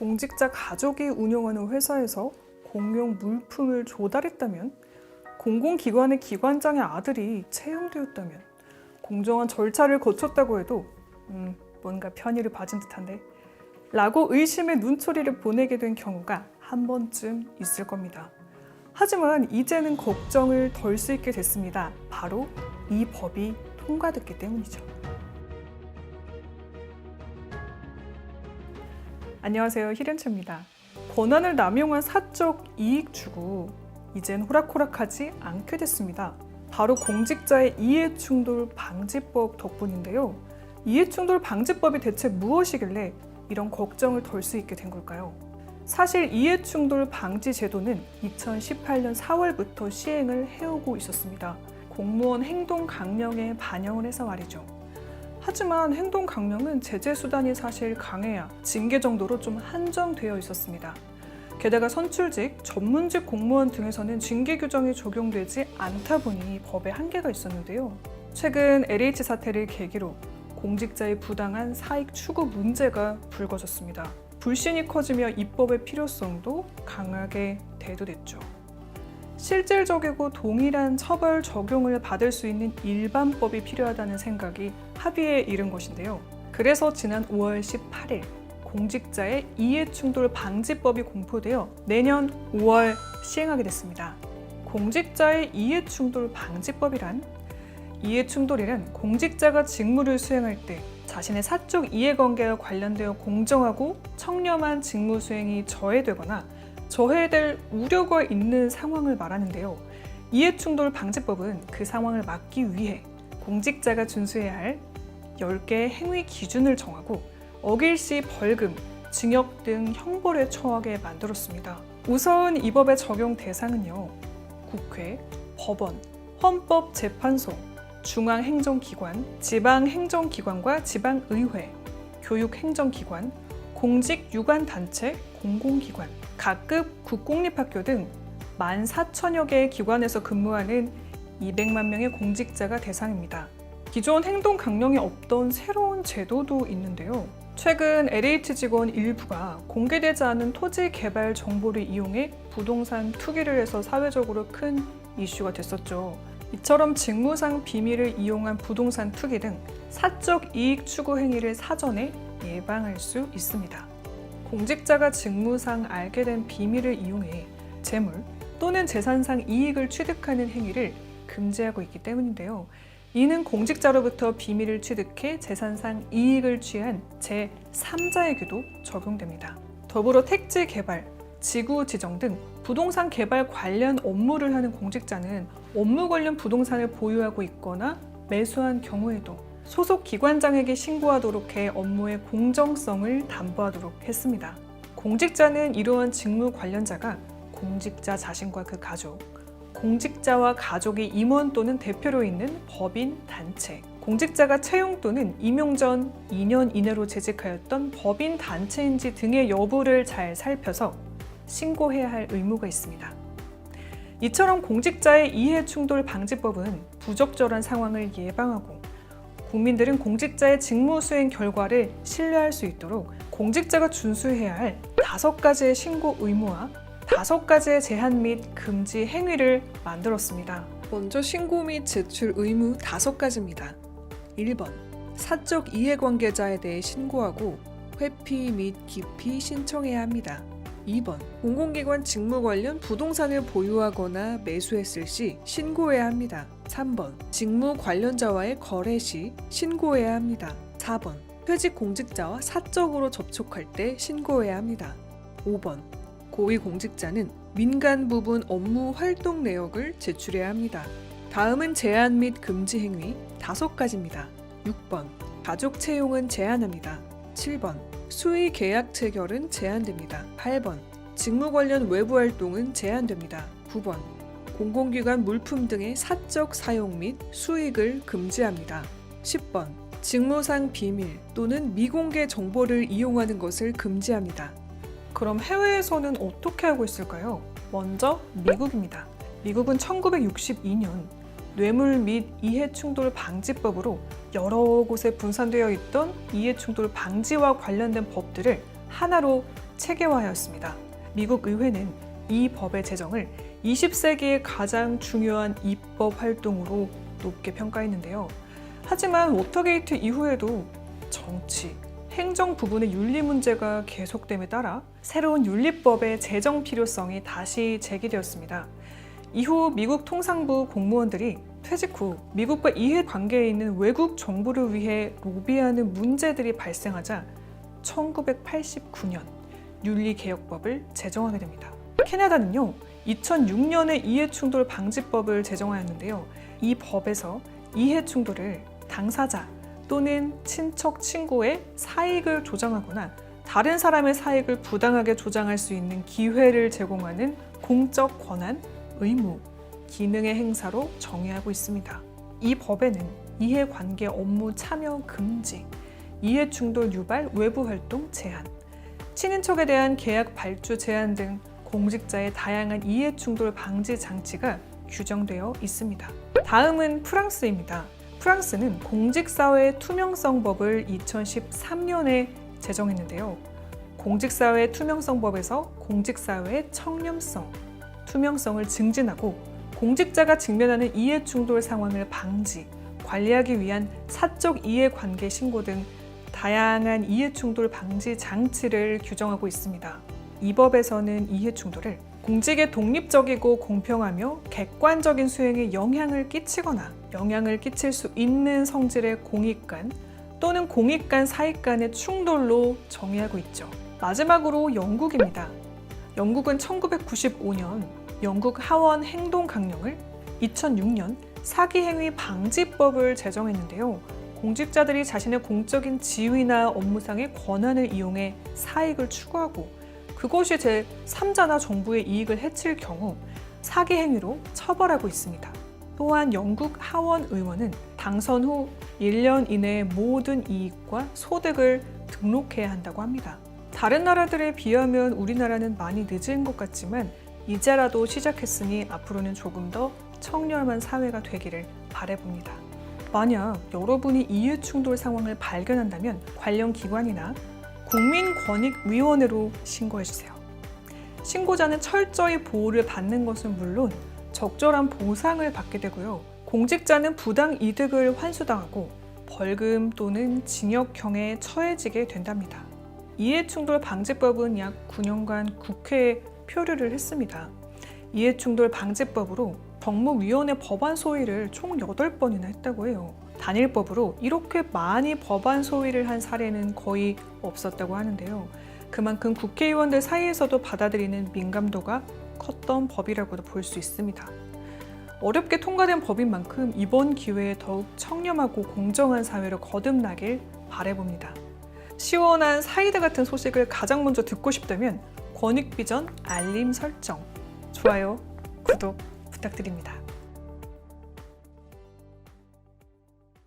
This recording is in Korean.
공직자 가족이 운영하는 회사에서 공용 물품을 조달했다면, 공공기관의 기관장의 아들이 채용되었다면, 공정한 절차를 거쳤다고 해도 음, 뭔가 편의를 봐준 듯한데 라고 의심의 눈초리를 보내게 된 경우가 한 번쯤 있을 겁니다. 하지만 이제는 걱정을 덜 수 있게 됐습니다. 바로 이 법이 통과됐기 때문이죠. 안녕하세요. 히렌츠입니다. 권한을 남용한 사적 이익 추구 이젠 호락호락하지 않게 됐습니다. 바로 공직자의 이해충돌 방지법 덕분인데요. 이해충돌 방지법이 대체 무엇이길래 이런 걱정을 덜 수 있게 된 걸까요? 사실 이해충돌 방지 제도는 2018년 4월부터 시행을 해오고 있었습니다. 공무원 행동 강령에 반영을 해서 말이죠. 하지만 행동 강령은 제재 수단이 사실 강해야 징계 정도로 좀 한정되어 있었습니다. 게다가 선출직, 전문직 공무원 등에서는 징계 규정이 적용되지 않다 보니 법에 한계가 있었는데요. 최근 LH 사태를 계기로 공직자의 부당한 사익 추구 문제가 불거졌습니다. 불신이 커지며 입법의 필요성도 강하게 대두됐죠. 실질적이고 동일한 처벌 적용을 받을 수 있는 일반법이 필요하다는 생각이 합의에 이른 것인데요. 그래서 지난 5월 18일 공직자의 이해충돌 방지법이 공포되어 내년 5월 시행하게 됐습니다. 공직자의 이해충돌 방지법이란 이해충돌이란 공직자가 직무를 수행할 때 자신의 사적 이해관계와 관련되어 공정하고 청렴한 직무 수행이 저해되거나 저해될 우려가 있는 상황을 말하는데요. 이해충돌 방지법은 그 상황을 막기 위해 공직자가 준수해야 할 10개의 행위 기준을 정하고 어길 시 벌금, 징역 등 형벌에 처하게 만들었습니다. 우선 이 법의 적용 대상은요. 국회, 법원, 헌법재판소, 중앙행정기관, 지방행정기관과 지방의회, 교육행정기관, 공직 유관 단체, 공공기관, 각급 국공립학교 등 14,000여 개의 기관에서 근무하는 200만 명의 공직자가 대상입니다. 기존 행동 강령이 없던 새로운 제도도 있는데요. 최근 LH 직원 일부가 공개되지 않은 토지 개발 정보를 이용해 부동산 투기를 해서 사회적으로 큰 이슈가 됐었죠. 이처럼 직무상 비밀을 이용한 부동산 투기 등 사적 이익 추구 행위를 사전에 예방할 수 있습니다. 공직자가 직무상 알게 된 비밀을 이용해 재물 또는 재산상 이익을 취득하는 행위를 금지하고 있기 때문인데요. 이는 공직자로부터 비밀을 취득해 재산상 이익을 취한 제3자에게도 적용됩니다. 더불어 택지 개발, 지구 지정 등 부동산 개발 관련 업무를 하는 공직자는 업무 관련 부동산을 보유하고 있거나 매수한 경우에도 소속 기관장에게 신고하도록 해 업무의 공정성을 담보하도록 했습니다. 공직자는 이러한 직무 관련자가 공직자 자신과 그 가족, 공직자와 가족이 임원 또는 대표로 있는 법인 단체, 공직자가 채용 또는 임용 전 2년 이내로 재직하였던 법인 단체인지 등의 여부를 잘 살펴서 신고해야 할 의무가 있습니다. 이처럼 공직자의 이해 충돌 방지법은 부적절한 상황을 예방하고 국민들은 공직자의 직무 수행 결과를 신뢰할 수 있도록 공직자가 준수해야 할 다섯 가지의 신고 의무와 다섯 가지의 제한 및 금지 행위를 만들었습니다. 먼저 신고 및 제출 의무 다섯 가지입니다. 1번 사적 이해관계자에 대해 신고하고 회피 및 기피 신청해야 합니다. 2번 공공기관 직무 관련 부동산을 보유하거나 매수했을 시 신고해야 합니다. 3번 직무 관련자와의 거래 시 신고해야 합니다. 4번 퇴직 공직자와 사적으로 접촉할 때 신고해야 합니다. 5번 고위 공직자는 민간 부분 업무 활동 내역을 제출해야 합니다. 다음은 제한 및 금지 행위 다섯 가지입니다. 6번 가족 채용은 제한합니다. 7번 수의 계약 체결은 제한됩니다. 8번 직무 관련 외부 활동은 제한됩니다. 9번 공공기관 물품 등의 사적 사용 및 수익을 금지합니다. 10번 직무상 비밀 또는 미공개 정보를 이용하는 것을 금지합니다. 그럼 해외에서는 어떻게 하고 있을까요? 먼저 미국입니다. 미국은 1962년 뇌물 및 이해충돌 방지법으로 여러 곳에 분산되어 있던 이해충돌 방지와 관련된 법들을 하나로 체계화하였습니다. 미국 의회는 이 법의 제정을 20세기의 가장 중요한 입법 활동으로 높게 평가했는데요. 하지만 워터게이트 이후에도 정치, 행정 부분의 윤리 문제가 계속됨에 따라 새로운 윤리법의 제정 필요성이 다시 제기되었습니다. 이후 미국 통상부 공무원들이 퇴직 후 미국과 이해 관계에 있는 외국 정부를 위해 로비하는 문제들이 발생하자 1989년 윤리개혁법을 제정하게 됩니다. 캐나다는요, 2006년에 이해충돌 방지법을 제정하였는데요. 이 법에서 이해충돌을 당사자 또는 친척, 친구의 사익을 조장하거나 다른 사람의 사익을 부당하게 조장할 수 있는 기회를 제공하는 공적 권한, 의무, 기능의 행사로 정의하고 있습니다. 이 법에는 이해관계 업무 참여 금지, 이해충돌 유발 외부 활동 제한, 친인척에 대한 계약 발주 제한 등 공직자의 다양한 이해 충돌 방지 장치가 규정되어 있습니다. 다음은 프랑스입니다. 프랑스는 공직사회 투명성법을 2013년에 제정했는데요. 공직사회 투명성법에서 공직사회의 청렴성, 투명성을 증진하고 공직자가 직면하는 이해 충돌 상황을 방지, 관리하기 위한 사적 이해관계 신고 등 다양한 이해충돌 방지 장치를 규정하고 있습니다. 이 법에서는 이해 충돌을 공직의 독립적이고 공평하며 객관적인 수행에 영향을 끼치거나 영향을 끼칠 수 있는 성질의 공익 간 또는 공익 간 사익 간의 충돌로 정의하고 있죠. 마지막으로 영국입니다. 영국은 1995년 영국 하원 행동 강령을 2006년 사기 행위 방지법을 제정했는데요. 공직자들이 자신의 공적인 지위나 업무상의 권한을 이용해 사익을 추구하고 그것이 제 3자나 정부의 이익을 해칠 경우 사기 행위로 처벌하고 있습니다. 또한 영국 하원 의원은 당선 후 1년 이내에 모든 이익과 소득을 등록해야 한다고 합니다. 다른 나라들에 비하면 우리나라는 많이 늦은 것 같지만 이제라도 시작했으니 앞으로는 조금 더 청렴한 사회가 되기를 바래봅니다. 만약 여러분이 이해 충돌 상황을 발견한다면 관련 기관이나 국민권익위원회로 신고해주세요. 신고자는 철저히 보호를 받는 것은 물론 적절한 보상을 받게 되고요. 공직자는 부당 이득을 환수당하고 벌금 또는 징역형에 처해지게 된답니다. 이해충돌 방지법은 약 9년간 국회에 표류를 했습니다. 이해충돌 방지법으로 정무위원회 법안 소위를 총 8번이나 했다고 해요. 단일법으로 이렇게 많이 법안 소위를 한 사례는 거의 없었다고 하는데요. 그만큼 국회의원들 사이에서도 받아들이는 민감도가 컸던 법이라고도 볼 수 있습니다. 어렵게 통과된 법인 만큼 이번 기회에 더욱 청렴하고 공정한 사회로 거듭나길 바래봅니다. 시원한 사이다 같은 소식을 가장 먼저 듣고 싶다면 권익비전 알림 설정, 좋아요, 구독 부탁드립니다.